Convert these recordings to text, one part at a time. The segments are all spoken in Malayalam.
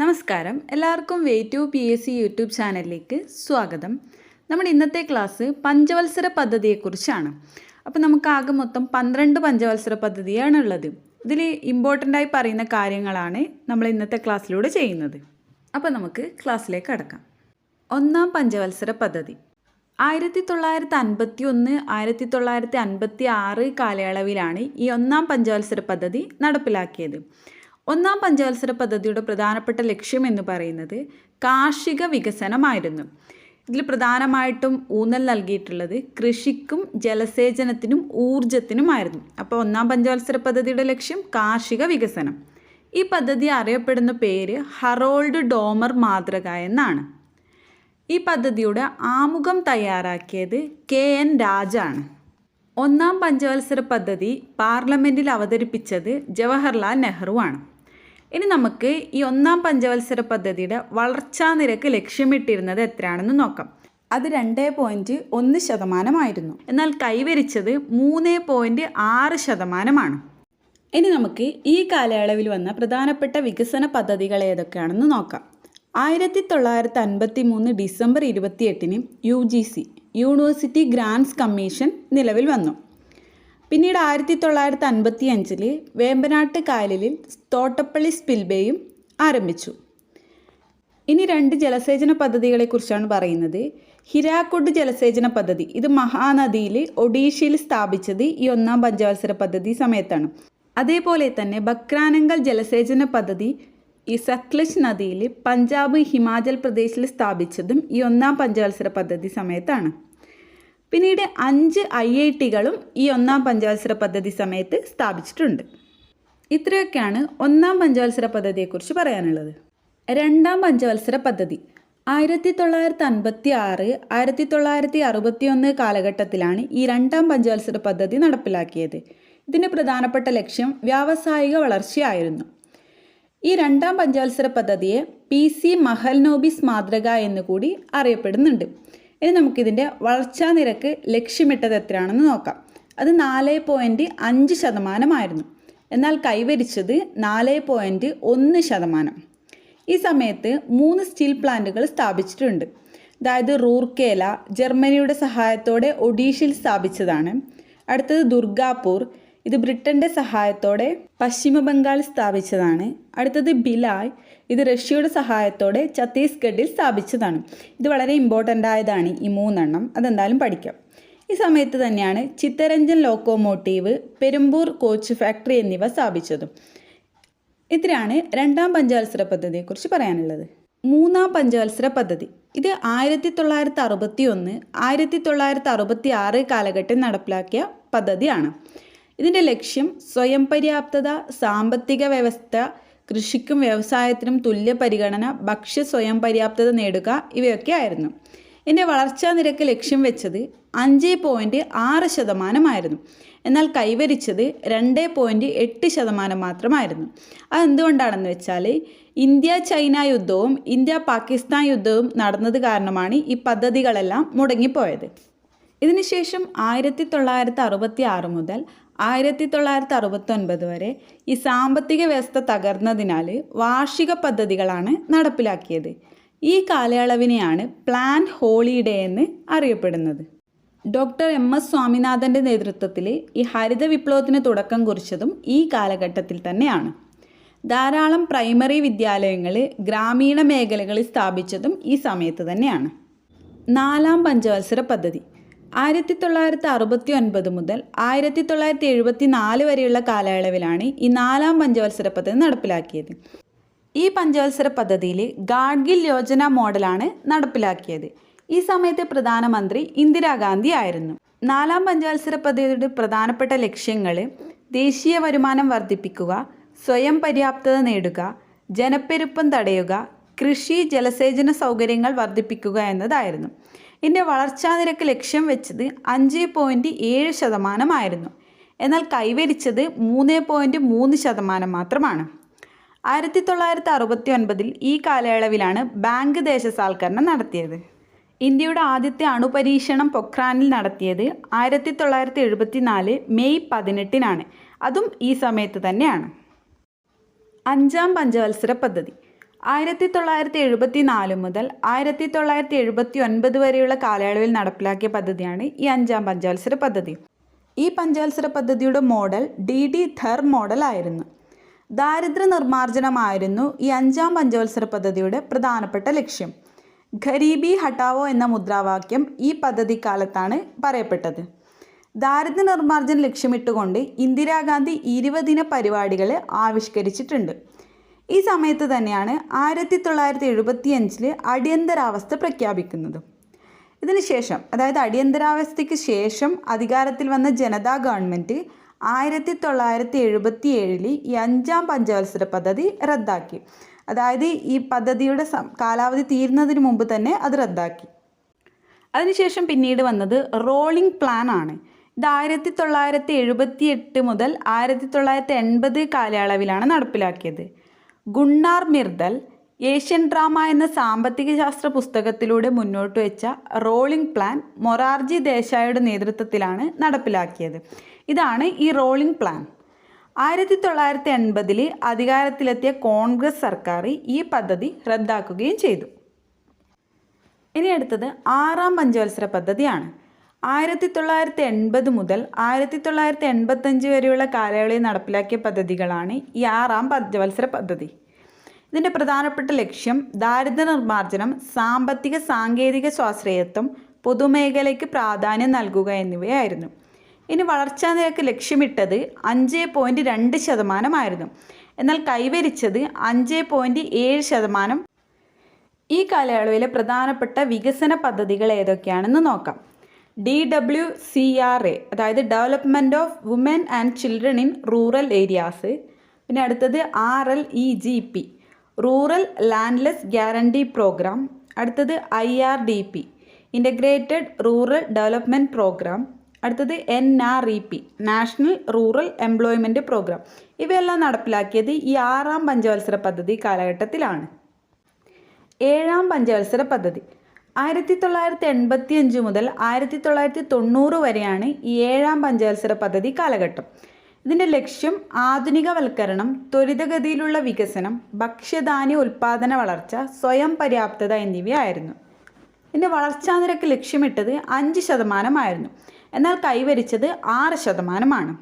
നമസ്കാരം. എല്ലാവർക്കും way to P S C YouTube ചാനലിലേക്ക് സ്വാഗതം. നമ്മുടെ ഇന്നത്തെ ക്ലാസ് പഞ്ചവത്സര പദ്ധതിയെക്കുറിച്ചാണ്. അപ്പോൾ നമുക്ക് ആകെ മൊത്തം പന്ത്രണ്ട് പഞ്ചവത്സര പദ്ധതിയാണ് ഉള്ളത് ഇതിൽ ഇമ്പോർട്ടന്റ് ആയി പറയുന്ന കാര്യങ്ങളാണ് നമ്മൾ ഇന്നത്തെ ക്ലാസ്സിലൂടെ ചെയ്യുന്നത്. അപ്പോൾ നമുക്ക് ക്ലാസ്സിലേക്ക് കടക്കാം. ഒന്നാം പഞ്ചവത്സര പദ്ധതി. ആയിരത്തി തൊള്ളായിരത്തി അൻപത്തി ഒന്ന് ആയിരത്തി തൊള്ളായിരത്തി അൻപത്തി ആറ് കാലയളവിലാണ് ഈ ഒന്നാം പഞ്ചവത്സര പദ്ധതി നടപ്പിലാക്കിയത്. ഒന്നാം പഞ്ചവത്സര പദ്ധതിയുടെ പ്രധാനപ്പെട്ട ലക്ഷ്യം എന്ന് പറയുന്നത് കാർഷിക വികസനമായിരുന്നു. ഇതിൽ പ്രധാനമായിട്ടും ഊന്നൽ നൽകിയിട്ടുള്ളത് കൃഷിക്കും ജലസേചനത്തിനും ഊർജത്തിനുമായിരുന്നു അപ്പോൾ ഒന്നാം പഞ്ചവത്സര പദ്ധതിയുടെ ലക്ഷ്യം കാർഷിക വികസനം. ഈ പദ്ധതി അറിയപ്പെടുന്ന പേര് ഹറോൾഡ് ഡോമർ മാതൃക എന്നാണ്. ഈ പദ്ധതിയുടെ ആമുഖം തയ്യാറാക്കിയത് കെ എൻ രാജാണ്. ഒന്നാം പഞ്ചവത്സര പദ്ധതി പാർലമെന്റിൽ അവതരിപ്പിച്ചത് ജവഹർലാൽ നെഹ്റു ആണ് ഇനി നമുക്ക് ഈ ഒന്നാം പഞ്ചവത്സര പദ്ധതിയുടെ വളർച്ചാ നിരക്ക് ലക്ഷ്യമിട്ടിരുന്നത് എത്രയാണെന്ന് നോക്കാം. അത് രണ്ട് പോയിന്റ് ഒന്ന് ശതമാനമായിരുന്നു. എന്നാൽ കൈവരിച്ചത് മൂന്ന് പോയിന്റ് ആറ് ശതമാനമാണ്. ഇനി നമുക്ക് ഈ കാലയളവിൽ വന്ന പ്രധാനപ്പെട്ട വികസന പദ്ധതികൾ ഏതൊക്കെയാണെന്ന് നോക്കാം. ആയിരത്തി തൊള്ളായിരത്തി അൻപത്തി മൂന്ന് ഡിസംബർ ഇരുപത്തിയെട്ടിന് U G C university grants commission നിലവിൽ വന്നു. പിന്നീട് ആയിരത്തി തൊള്ളായിരത്തി അൻപത്തി അഞ്ചിൽ വേമ്പനാട്ട് കായലിൽ തോട്ടപ്പള്ളി സ്പിൽബേയും ആരംഭിച്ചു. ഇനി രണ്ട് ജലസേചന പദ്ധതികളെക്കുറിച്ചാണ് പറയുന്നത്. ഹിരാക്കുഡ് ജലസേചന പദ്ധതി. ഇത് മഹാനദിയിൽ ഒഡീഷയിൽ സ്ഥാപിച്ചത് ഈ ഒന്നാം പഞ്ചവത്സര പദ്ധതി സമയത്താണ്. അതേപോലെ തന്നെ ബക്രാനങ്കൽ ജലസേചന പദ്ധതി ഈ സത്ലജ് നദിയിൽ പഞ്ചാബ് ഹിമാചൽ പ്രദേശിൽ സ്ഥാപിച്ചതും ഈ ഒന്നാം പഞ്ചവത്സര പദ്ധതി സമയത്താണ്. പിന്നീട് അഞ്ച് ഐ ഐ ടികളും ഈ ഒന്നാം പഞ്ചവത്സര പദ്ധതി സമയത്ത് സ്ഥാപിച്ചിട്ടുണ്ട്. ഇത്രയൊക്കെയാണ് ഒന്നാം പഞ്ചവത്സര പദ്ധതിയെക്കുറിച്ച് പറയാനുള്ളത്. രണ്ടാം പഞ്ചവത്സര പദ്ധതി ആയിരത്തി തൊള്ളായിരത്തി അൻപത്തി ആറ് ആയിരത്തി തൊള്ളായിരത്തി അറുപത്തി ഒന്ന് കാലഘട്ടത്തിലാണ് ഈ രണ്ടാം പഞ്ചവത്സര പദ്ധതി നടപ്പിലാക്കിയത്. ഇതിന്റെ പ്രധാനപ്പെട്ട ലക്ഷ്യം വ്യാവസായിക വളർച്ചയായിരുന്നു. ഈ രണ്ടാം പഞ്ചവത്സര പദ്ധതിയെ പി സി മഹൽനോബിസ് മാതൃക എന്നുകൂടി അറിയപ്പെടുന്നുണ്ട്. ഇനി നമുക്കിതിന്റെ വളർച്ചാ നിരക്ക് ലക്ഷ്യമിട്ടത് എത്രയാണെന്ന് നോക്കാം. അത് നാല് പോയിന്റ് അഞ്ച് ശതമാനമായിരുന്നു. എന്നാൽ കൈവരിച്ചത് നാല് പോയിന്റ് ഒന്ന് ശതമാനം. ഈ സമയത്ത് മൂന്ന് സ്റ്റീൽ പ്ലാന്റുകൾ സ്ഥാപിച്ചിട്ടുണ്ട്. അതായത് റൂർക്കേല ജർമ്മനിയുടെ സഹായത്തോടെ ഒഡീഷയിൽ സ്ഥാപിച്ചതാണ്. അടുത്തത് ദുർഗാപൂർ ഇത് ബ്രിട്ടന്റെ സഹായത്തോടെ പശ്ചിമ ബംഗാൾ സ്ഥാപിച്ചതാണ്. അടുത്തത് ബിലായ് ഇത് റഷ്യയുടെ സഹായത്തോടെ ഛത്തീസ്ഗഡിൽ സ്ഥാപിച്ചതാണ്. ഇത് വളരെ ഇമ്പോർട്ടന്റ് ആയതാണ് ഈ മൂന്നെണ്ണം. അതെന്തായാലും പഠിക്കാം. ഈ സമയത്ത് തന്നെയാണ് Chittaranjan locomotive Perambur coach factory എന്നിവ സ്ഥാപിച്ചതും. ഇത്രയാണ് രണ്ടാം പഞ്ചവത്സര പദ്ധതിയെക്കുറിച്ച് പറയാനുള്ളത്. മൂന്നാം പഞ്ചവത്സര പദ്ധതി. ഇത് ആയിരത്തി തൊള്ളായിരത്തി അറുപത്തി ഒന്ന് ആയിരത്തി തൊള്ളായിരത്തി അറുപത്തി ആറ് കാലഘട്ടം നടപ്പിലാക്കിയ പദ്ധതിയാണ്. ഇതിന്റെ ലക്ഷ്യം സ്വയം പര്യാപ്തത സാമ്പത്തിക വ്യവസ്ഥ കൃഷിക്കും വ്യവസായത്തിനും തുല്യ പരിഗണന ഭക്ഷ്യ സ്വയം പര്യാപ്തത നേടുക ഇവയൊക്കെ ആയിരുന്നു. എന്റെ വളർച്ചാ നിരക്ക് ലക്ഷ്യം വെച്ചത് അഞ്ച് പോയിന്റ് ആറ് ശതമാനമായിരുന്നു. എന്നാൽ കൈവരിച്ചത് രണ്ട് പോയിന്റ് എട്ട് ശതമാനം മാത്രമായിരുന്നു. അതെന്തുകൊണ്ടാണെന്ന് വെച്ചാൽ ഇന്ത്യ ചൈന യുദ്ധവും ഇന്ത്യ പാകിസ്ഥാൻ യുദ്ധവും നടന്നത് കാരണമാണ് ഈ പദ്ധതികളെല്ലാം മുടങ്ങിപ്പോയത്. ഇതിനുശേഷം ആയിരത്തി തൊള്ളായിരത്തി അറുപത്തി ആറ് മുതൽ ആയിരത്തി തൊള്ളായിരത്തി അറുപത്തൊൻപത് വരെ ഈ സാമ്പത്തിക വ്യവസ്ഥ തകർന്നതിനാൽ വാർഷിക പദ്ധതികളാണ് നടപ്പിലാക്കിയത്. ഈ കാലയളവിനെയാണ് പ്ലാൻ ഹോളിഡേ എന്ന് അറിയപ്പെടുന്നത്. ഡോക്ടർ എം എസ് സ്വാമിനാഥന്റെ നേതൃത്വത്തിൽ ഈ ഹരിത വിപ്ലവത്തിന് തുടക്കം കുറിച്ചതും ഈ കാലഘട്ടത്തിൽ തന്നെയാണ്. ധാരാളം പ്രൈമറി വിദ്യാലയങ്ങൾ ഗ്രാമീണ മേഖലകളിൽ സ്ഥാപിച്ചതും ഈ സമയത്ത് തന്നെയാണ്. നാലാം പഞ്ചവത്സര പദ്ധതി. ആയിരത്തി തൊള്ളായിരത്തി അറുപത്തി ഒൻപത് മുതൽ ആയിരത്തി തൊള്ളായിരത്തി എഴുപത്തി നാല് വരെയുള്ള കാലയളവിലാണ് ഈ നാലാം പഞ്ചവത്സര പദ്ധതി നടപ്പിലാക്കിയത്. ഈ പഞ്ചവത്സര പദ്ധതിയിൽ ഗാഡ്ഗിൽ യോജന മോഡലാണ് നടപ്പിലാക്കിയത്. ഈ സമയത്തെ പ്രധാനമന്ത്രി ഇന്ദിരാഗാന്ധി ആയിരുന്നു. നാലാം പഞ്ചവത്സര പദ്ധതിയുടെ പ്രധാനപ്പെട്ട ലക്ഷ്യങ്ങൾ ദേശീയ വരുമാനം വർദ്ധിപ്പിക്കുക സ്വയം പര്യാപ്തത നേടുക ജനപ്പെരുപ്പം തടയുക കൃഷി ജലസേചന സൗകര്യങ്ങൾ വർദ്ധിപ്പിക്കുക എന്നതായിരുന്നു. ഇതിന്റെ വളർച്ചാ നിരക്ക് ലക്ഷ്യം വെച്ചത് അഞ്ച് പോയിന്റ് ഏഴ് ശതമാനമായിരുന്നു എന്നാൽ കൈവരിച്ചത് മൂന്ന് പോയിന്റ് മൂന്ന് ശതമാനം മാത്രമാണ്. ആയിരത്തി തൊള്ളായിരത്തി അറുപത്തി ഒൻപതിൽ ഈ കാലയളവിലാണ് ബാങ്ക് ദേശസാൽക്കരണം നടത്തിയത്. ഇന്ത്യയുടെ ആദ്യത്തെ അണുപരീക്ഷണം പൊഖ്രാനിൽ നടത്തിയത് ആയിരത്തി തൊള്ളായിരത്തി എഴുപത്തി നാല് മെയ് പതിനെട്ടിനാണ്. അതും ഈ സമയത്ത് തന്നെയാണ്. അഞ്ചാം പഞ്ചവത്സര പദ്ധതി. ആയിരത്തി തൊള്ളായിരത്തി എഴുപത്തി നാല് മുതൽ ആയിരത്തി തൊള്ളായിരത്തി എഴുപത്തി ഒൻപത് വരെയുള്ള കാലയളവിൽ നടപ്പിലാക്കിയ പദ്ധതിയാണ് ഈ അഞ്ചാം പഞ്ചവത്സര പദ്ധതി. ഈ പഞ്ചവത്സര പദ്ധതിയുടെ model D D Dhar model ആയിരുന്നു. ദാരിദ്ര്യ നിർമ്മാർജനമായിരുന്നു ഈ അഞ്ചാം പഞ്ചവത്സര പദ്ധതിയുടെ പ്രധാനപ്പെട്ട ലക്ഷ്യം. ഖരീബി ഹട്ടാവോ എന്ന മുദ്രാവാക്യം ഈ പദ്ധതി കാലത്താണ് പറയപ്പെട്ടത്. ദാരിദ്ര്യ നിർമ്മാർജനം ലക്ഷ്യമിട്ടുകൊണ്ട് ഇന്ദിരാഗാന്ധി ഇരുപതിന പരിപാടികൾ ആവിഷ്കരിച്ചിട്ടുണ്ട്. ഈ സമയത്ത് തന്നെയാണ് ആയിരത്തി തൊള്ളായിരത്തി എഴുപത്തി അഞ്ചിൽ അടിയന്തരാവസ്ഥ പ്രഖ്യാപിക്കുന്നത്. ഇതിനുശേഷം അതായത് അടിയന്തരാവസ്ഥയ്ക്ക് ശേഷം അധികാരത്തിൽ വന്ന ജനതാ ഗവൺമെന്റ് ആയിരത്തി തൊള്ളായിരത്തി എഴുപത്തി ഏഴിൽ ഈ അഞ്ചാം പഞ്ചവത്സര പദ്ധതി റദ്ദാക്കി. അതായത് ഈ പദ്ധതിയുടെ കാലാവധി തീരുന്നതിന് മുമ്പ് തന്നെ അത് റദ്ദാക്കി. അതിനുശേഷം പിന്നീട് വന്നത് റോളിംഗ് പ്ലാൻ ആണ്. ഇത് ആയിരത്തി തൊള്ളായിരത്തി എഴുപത്തി എട്ട് മുതൽ ആയിരത്തി തൊള്ളായിരത്തി എൺപത് കാലയളവിലാണ് നടപ്പിലാക്കിയത്. ഗുണ്ണാർ മിർദൽ ഏഷ്യൻ ഡ്രാമ എന്ന സാമ്പത്തിക ശാസ്ത്ര പുസ്തകത്തിലൂടെ മുന്നോട്ട് വെച്ച റോളിംഗ് പ്ലാൻ മൊറാർജി ദേശായിയുടെ നേതൃത്വത്തിലാണ് നടപ്പിലാക്കിയത്. ഇതാണ് ഈ റോളിംഗ് പ്ലാൻ. ആയിരത്തി തൊള്ളായിരത്തി എൺപതിൽ അധികാരത്തിലെത്തിയ കോൺഗ്രസ് സർക്കാർ ഈ പദ്ധതി റദ്ദാക്കുകയും ചെയ്തു. ഇനി അടുത്തത് ആറാം പഞ്ചവത്സര പദ്ധതിയാണ്. ആയിരത്തി തൊള്ളായിരത്തി എൺപത് മുതൽ ആയിരത്തി തൊള്ളായിരത്തി എൺപത്തഞ്ച് വരെയുള്ള കാലയളവിൽ നടപ്പിലാക്കിയ പദ്ധതികളാണ് ഈ ആറാം പഞ്ചവത്സര പദ്ധതി. ഇതിന്റെ പ്രധാനപ്പെട്ട ലക്ഷ്യം ദാരിദ്ര്യ നിർമ്മാർജനം സാമ്പത്തിക സാങ്കേതിക സ്വാശ്രയത്വം പൊതുമേഖലയ്ക്ക് പ്രാധാന്യം നൽകുക എന്നിവയായിരുന്നു. ഇനി വളർച്ചാ നിരക്ക് ലക്ഷ്യമിട്ടത് അഞ്ച് പോയിന്റ് രണ്ട് ശതമാനമായിരുന്നു എന്നാൽ കൈവരിച്ചത് അഞ്ച് പോയിന്റ് ഏഴ് ശതമാനം. ഈ കാലയളവിലെ പ്രധാനപ്പെട്ട വികസന പദ്ധതികൾ ഏതൊക്കെയാണെന്ന് നോക്കാം. D W C R A അതായത് development of women and children in rural areas പിന്നെ അടുത്തത് R L E G P rural landless guarantee programme അടുത്തത് I R D P integrated rural development programme അടുത്തത് N R E P national rural employment programme ഇവയെല്ലാം നടപ്പിലാക്കിയത് ഈ ആറാം പഞ്ചവത്സര പദ്ധതി കാലഘട്ടത്തിലാണ്. ഏഴാം പഞ്ചവത്സര പദ്ധതി. ആയിരത്തി തൊള്ളായിരത്തി എൺപത്തി അഞ്ച് മുതൽ ആയിരത്തി തൊള്ളായിരത്തി തൊണ്ണൂറ് വരെയാണ് ഈ ഏഴാം പഞ്ചവത്സര പദ്ധതി കാലഘട്ടം. ഇതിന്റെ ലക്ഷ്യം ആധുനികവൽക്കരണം ത്വരിതഗതിയിലുള്ള വികസനം ഭക്ഷ്യധാന്യ ഉൽപ്പാദന വളർച്ച സ്വയം പര്യാപ്തത എന്നിവയായിരുന്നു. ഇതിന്റെ വളർച്ചാ നിരക്ക് ലക്ഷ്യമിട്ടത് അഞ്ച് ശതമാനമായിരുന്നു. എന്നാൽ കൈവരിച്ചത് ആറ് ശതമാനമാണ്.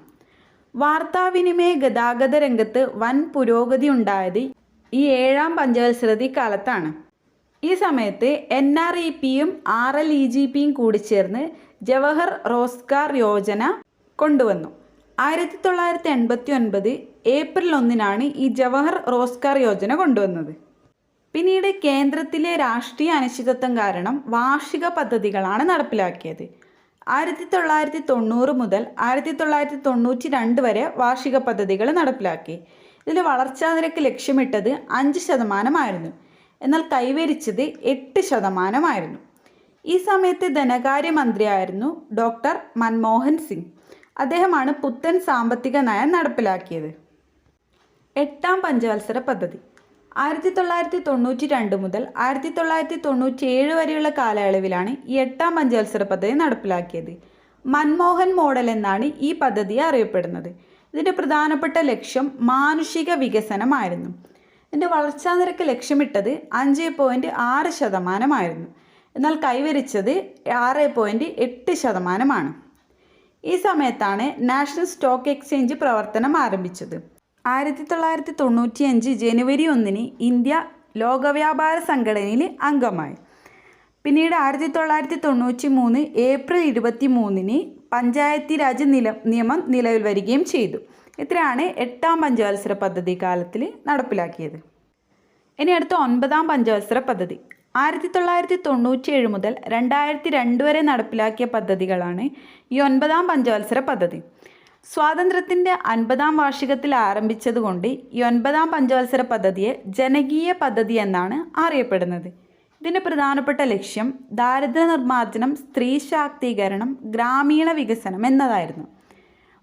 വാർത്താവിനിമയ ഗതാഗത രംഗത്ത് വൻ പുരോഗതി ഉണ്ടായത് ഈ ഏഴാം പഞ്ചവത്സരതി കാലത്താണ്. ഈ സമയത്ത് എൻ ആർ ഇ പിയും ആർ എൽ ഇ ജി പിയും കൂടി ചേർന്ന് ജവഹർ റോസ്കാർ യോജന കൊണ്ടുവന്നു. ആയിരത്തി തൊള്ളായിരത്തി എൺപത്തി ഒൻപത് ഏപ്രിൽ ഒന്നിനാണ് ഈ ജവഹർ റോസ്കാർ യോജന കൊണ്ടുവന്നത്. പിന്നീട് കേന്ദ്രത്തിലെ രാഷ്ട്രീയ അനിശ്ചിതത്വം കാരണം വാർഷിക പദ്ധതികളാണ് നടപ്പിലാക്കിയത്. ആയിരത്തി തൊള്ളായിരത്തി തൊണ്ണൂറ് മുതൽ ആയിരത്തി തൊള്ളായിരത്തി തൊണ്ണൂറ്റി രണ്ട് വരെ വാർഷിക പദ്ധതികൾ നടപ്പിലാക്കി. ഇതിൽ വളർച്ചാ നിരക്ക് ലക്ഷ്യമിട്ടത് അഞ്ച് ശതമാനമായിരുന്നു. എന്നാൽ കൈവരിച്ചത് എട്ട് ശതമാനമായിരുന്നു. ഈ സമയത്ത് ധനകാര്യമന്ത്രിയായിരുന്നു ഡോക്ടർ മൻമോഹൻ സിംഗ്. അദ്ദേഹമാണ് പുത്തൻ സാമ്പത്തിക നയം നടപ്പിലാക്കിയത്. എട്ടാം പഞ്ചവത്സര പദ്ധതി. ആയിരത്തി തൊള്ളായിരത്തി തൊണ്ണൂറ്റി രണ്ട് മുതൽ ആയിരത്തി തൊള്ളായിരത്തി തൊണ്ണൂറ്റി ഏഴ് വരെയുള്ള കാലയളവിലാണ് ഈ എട്ടാം പഞ്ചവത്സര പദ്ധതി നടപ്പിലാക്കിയത്. മൻമോഹൻ മോഡൽ എന്നാണ് ഈ പദ്ധതി അറിയപ്പെടുന്നത്. ഇതിന്റെ പ്രധാനപ്പെട്ട ലക്ഷ്യം മാനുഷിക വികസനമായിരുന്നു. ഇതിന്റെ വളർച്ചാ നിരക്ക് ലക്ഷ്യമിട്ടത് അഞ്ച് പോയിന്റ് ആറ് ശതമാനമായിരുന്നു. എന്നാൽ കൈവരിച്ചത് ആറ് പോയിന്റ് എട്ട് ശതമാനമാണ്. ഈ സമയത്താണ് നാഷണൽ സ്റ്റോക്ക് എക്സ്ചേഞ്ച് പ്രവർത്തനം ആരംഭിച്ചത്. ആയിരത്തി തൊള്ളായിരത്തി തൊണ്ണൂറ്റിയഞ്ച് ജനുവരി ഒന്നിന് ഇന്ത്യ ലോകവ്യാപാര സംഘടനയിൽ അംഗമായി. പിന്നീട് ആയിരത്തി തൊള്ളായിരത്തി തൊണ്ണൂറ്റി മൂന്ന് ഏപ്രിൽ ഇരുപത്തി മൂന്നിന് പഞ്ചായത്തി രാജ് നില നിയമം നിലവിൽ വരികയും ചെയ്തു. ഇത്രയാണ് എട്ടാം പഞ്ചവത്സര പദ്ധതി കാലത്തിൽ നടപ്പിലാക്കിയത്. ഇനി അടുത്ത ഒൻപതാം പഞ്ചവത്സര പദ്ധതി. ആയിരത്തി തൊള്ളായിരത്തി തൊണ്ണൂറ്റി ഏഴ് മുതൽ രണ്ടായിരത്തി രണ്ട് വരെ നടപ്പിലാക്കിയ പദ്ധതികളാണ് ഈ ഒൻപതാം പഞ്ചവത്സര പദ്ധതി. സ്വാതന്ത്ര്യത്തിന്റെ അൻപതാം വാർഷികത്തിൽ ആരംഭിച്ചതുകൊണ്ട് ഈ ഒൻപതാം പഞ്ചവത്സര പദ്ധതിയെ ജനകീയ പദ്ധതി എന്നാണ് അറിയപ്പെടുന്നത്. ഇതിന്റെ പ്രധാനപ്പെട്ട ലക്ഷ്യം ദാരിദ്ര്യ നിർമ്മാർജനം സ്ത്രീ ശാക്തീകരണം ഗ്രാമീണ വികസനം എന്നതായിരുന്നു.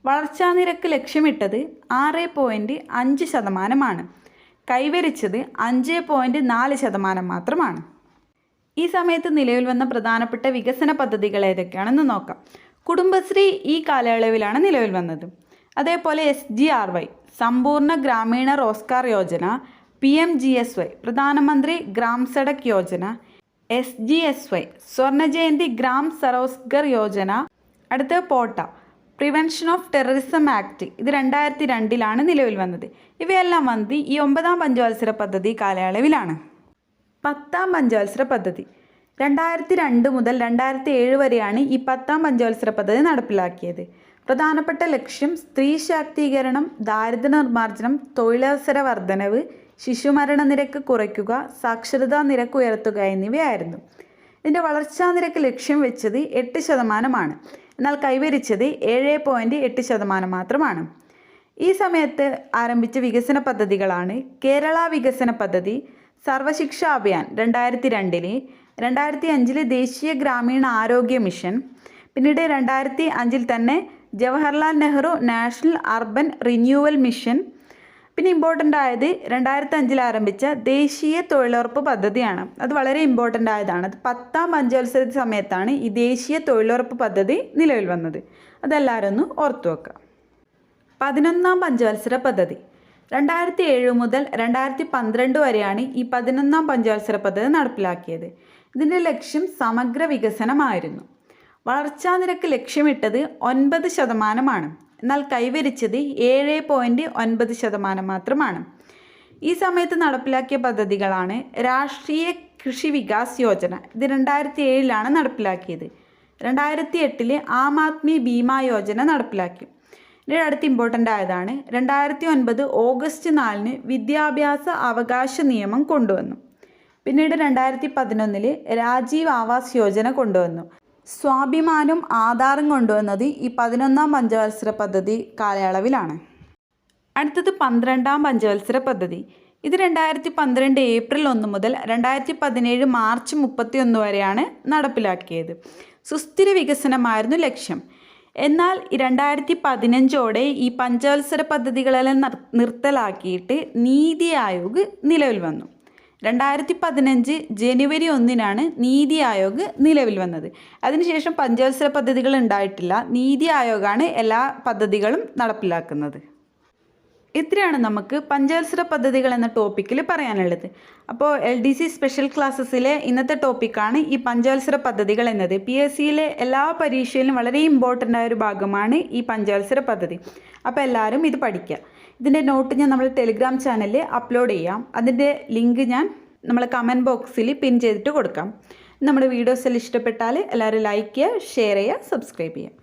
വളർച്ചാ നിരക്ക് ലക്ഷ്യമിട്ടത് ആറ് പോയിന്റ് അഞ്ച് ശതമാനമാണ്. കൈവരിച്ചത് അഞ്ച് പോയിന്റ് നാല് ശതമാനം മാത്രമാണ്. ഈ സമയത്ത് നിലവിൽ വന്ന പ്രധാനപ്പെട്ട വികസന പദ്ധതികൾ ഏതൊക്കെയാണെന്ന് നോക്കാം. കുടുംബശ്രീ ഈ കാലയളവിലാണ് നിലവിൽ വന്നത്. അതേപോലെ S G R Y Sampoorna Grameen Rozgar Yojana P M G S Y Pradhanmantri Gram Sadak Yojana S G S Y Swarna Jayanti Gram Swarozgar Yojana അടുത്ത POTA prevention of terrorism act ഇത് രണ്ടായിരത്തി രണ്ടിലാണ് നിലവിൽ വന്നത്. ഇവയെല്ലാം വന്നത് ഈ ഒമ്പതാം പഞ്ചവത്സര പദ്ധതി കാലയളവിലാണ്. പത്താം പഞ്ചവത്സര പദ്ധതി. രണ്ടായിരത്തി രണ്ട് മുതൽ രണ്ടായിരത്തി ഏഴ് വരെയാണ് ഈ പത്താം പഞ്ചവത്സര പദ്ധതി നടപ്പിലാക്കിയത്. പ്രധാനപ്പെട്ട ലക്ഷ്യം സ്ത്രീ ശാക്തീകരണം ദാരിദ്ര്യ നിർമ്മാർജനം തൊഴിലവസര വർധനവ് ശിശുമരണ നിരക്ക് കുറയ്ക്കുക സാക്ഷരതാ നിരക്ക് ഉയർത്തുക എന്നിവയായിരുന്നു. ഇതിന്റെ വളർച്ചാ നിരക്ക് ലക്ഷ്യം വെച്ചത് എട്ട് ശതമാനമാണ്. എന്നാൽ കൈവരിച്ചത് ഏഴ് പോയിന്റ് എട്ട് ശതമാനം മാത്രമാണ്. ഈ സമയത്ത് ആരംഭിച്ച വികസന പദ്ധതികളാണ് കേരള വികസന പദ്ധതി സർവശിക്ഷ അഭിയാൻ രണ്ടായിരത്തി രണ്ടിൽ രണ്ടായിരത്തി അഞ്ചിൽ ദേശീയ ഗ്രാമീണ ആരോഗ്യ മിഷൻ പിന്നീട് രണ്ടായിരത്തി അഞ്ചിൽ തന്നെ Jawaharlal Nehru national urban renewal mission പിന്നെ ഇമ്പോർട്ടന്റ് ആയത് രണ്ടായിരത്തി അഞ്ചിൽ ആരംഭിച്ച ദേശീയ തൊഴിലുറപ്പ് പദ്ധതിയാണ്. അത് വളരെ ഇമ്പോർട്ടന്റ് ആയതാണ്. അത് പത്താം പഞ്ചവത്സര സമയത്താണ് ഈ ദേശീയ തൊഴിലുറപ്പ് പദ്ധതി നിലവിൽ വന്നത്. അതെല്ലാവരും ഒന്ന് ഓർത്തു വെക്കുക. പതിനൊന്നാം പഞ്ചവത്സര പദ്ധതി. രണ്ടായിരത്തി ഏഴ് മുതൽ രണ്ടായിരത്തി പന്ത്രണ്ട് വരെയാണ് ഈ പതിനൊന്നാം പഞ്ചവത്സര പദ്ധതി നടപ്പിലാക്കിയത്. ഇതിന്റെ ലക്ഷ്യം സമഗ്ര വികസനമായിരുന്നു. വളർച്ചാ നിരക്ക് ലക്ഷ്യമിട്ടത് ഒൻപത് ശതമാനമാണ്. എന്നാൽ കൈവരിച്ചത് ഏഴ് പോയിന്റ് ഒൻപത് ശതമാനം മാത്രമാണ്. ഈ സമയത്ത് നടപ്പിലാക്കിയ പദ്ധതികളാണ് രാഷ്ട്രീയ കൃഷി വികാസ് യോജന. ഇത് രണ്ടായിരത്തി ഏഴിലാണ് നടപ്പിലാക്കിയത്. രണ്ടായിരത്തി എട്ടിൽ ആം ആദ്മി ഭീമ യോജന നടപ്പിലാക്കി. ഇതിന്റെ അടുത്ത് ഇമ്പോർട്ടന്റ് ആയതാണ്. രണ്ടായിരത്തി ഒൻപത് ഓഗസ്റ്റ് നാലിന് വിദ്യാഭ്യാസ അവകാശ നിയമം കൊണ്ടുവന്നു. പിന്നീട് രണ്ടായിരത്തി പതിനൊന്നിൽ രാജീവ് ആവാസ് യോജന കൊണ്ടുവന്നു. സ്വാഭിമാനും ആധാറും കൊണ്ടുവന്നത് ഈ പതിനൊന്നാം പഞ്ചവത്സര പദ്ധതി കാലയളവിലാണ്. അടുത്തത് പന്ത്രണ്ടാം പഞ്ചവത്സര പദ്ധതി. ഇത് രണ്ടായിരത്തി പന്ത്രണ്ട് ഏപ്രിൽ ഒന്ന് മുതൽ രണ്ടായിരത്തി പതിനേഴ് മാർച്ച് മുപ്പത്തി ഒന്ന് വരെയാണ് നടപ്പിലാക്കിയത്. സുസ്ഥിര വികസനമായിരുന്നു ലക്ഷ്യം. എന്നാൽ രണ്ടായിരത്തി പതിനഞ്ചോടെ ഈ പഞ്ചവത്സര പദ്ധതികളെല്ലാം നിർത്തലാക്കിയിട്ട് നീതി ആയോഗ് നിലവിൽ വന്നു. രണ്ടായിരത്തി പതിനഞ്ച് ജനുവരി ഒന്നിനാണ് നീതി ആയോഗ് നിലവിൽ വന്നത്. അതിനുശേഷം പഞ്ചവത്സര പദ്ധതികൾ ഉണ്ടായിട്ടില്ല. നീതി ആയോഗാണ് എല്ലാ പദ്ധതികളും നടപ്പിലാക്കുന്നത്. ഇത്രയാണ് നമുക്ക് പഞ്ചവത്സര പദ്ധതികൾ എന്ന ടോപ്പിക്കിൽ പറയാനുള്ളത്. അപ്പോൾ എൽ ഡി സി സ്പെഷ്യൽ ക്ലാസ്സസിലെ ഇന്നത്തെ ടോപ്പിക്കാണ് ഈ പഞ്ചവത്സര പദ്ധതികൾ എന്നത്. പി എസ് സിയിലെ എല്ലാ പരീക്ഷയിലും വളരെ ഇമ്പോർട്ടന്റ് ആയ ഒരു ഭാഗമാണ് ഈ പഞ്ചവത്സര പദ്ധതി. അപ്പോൾ എല്ലാവരും ഇത് പഠിക്കുക ഇതിന്റെ നോട്ട് ഞാൻ നമ്മൾ ടെലിഗ്രാം ചാനലിൽ അപ്ലോഡ് ചെയ്യാം. അതിന്റെ ലിങ്ക് ഞാൻ നമ്മളെ കമന്റ് ബോക്സിൽ പിൻ ചെയ്തിട്ട് കൊടുക്കാം. നമ്മുടെ വീഡിയോസ് എല്ലാം ഇഷ്ടപ്പെട്ടാൽ എല്ലാവരും ലൈക്ക് ചെയ്യുക ഷെയർ ചെയ്യുക സബ്സ്ക്രൈബ് ചെയ്യുക.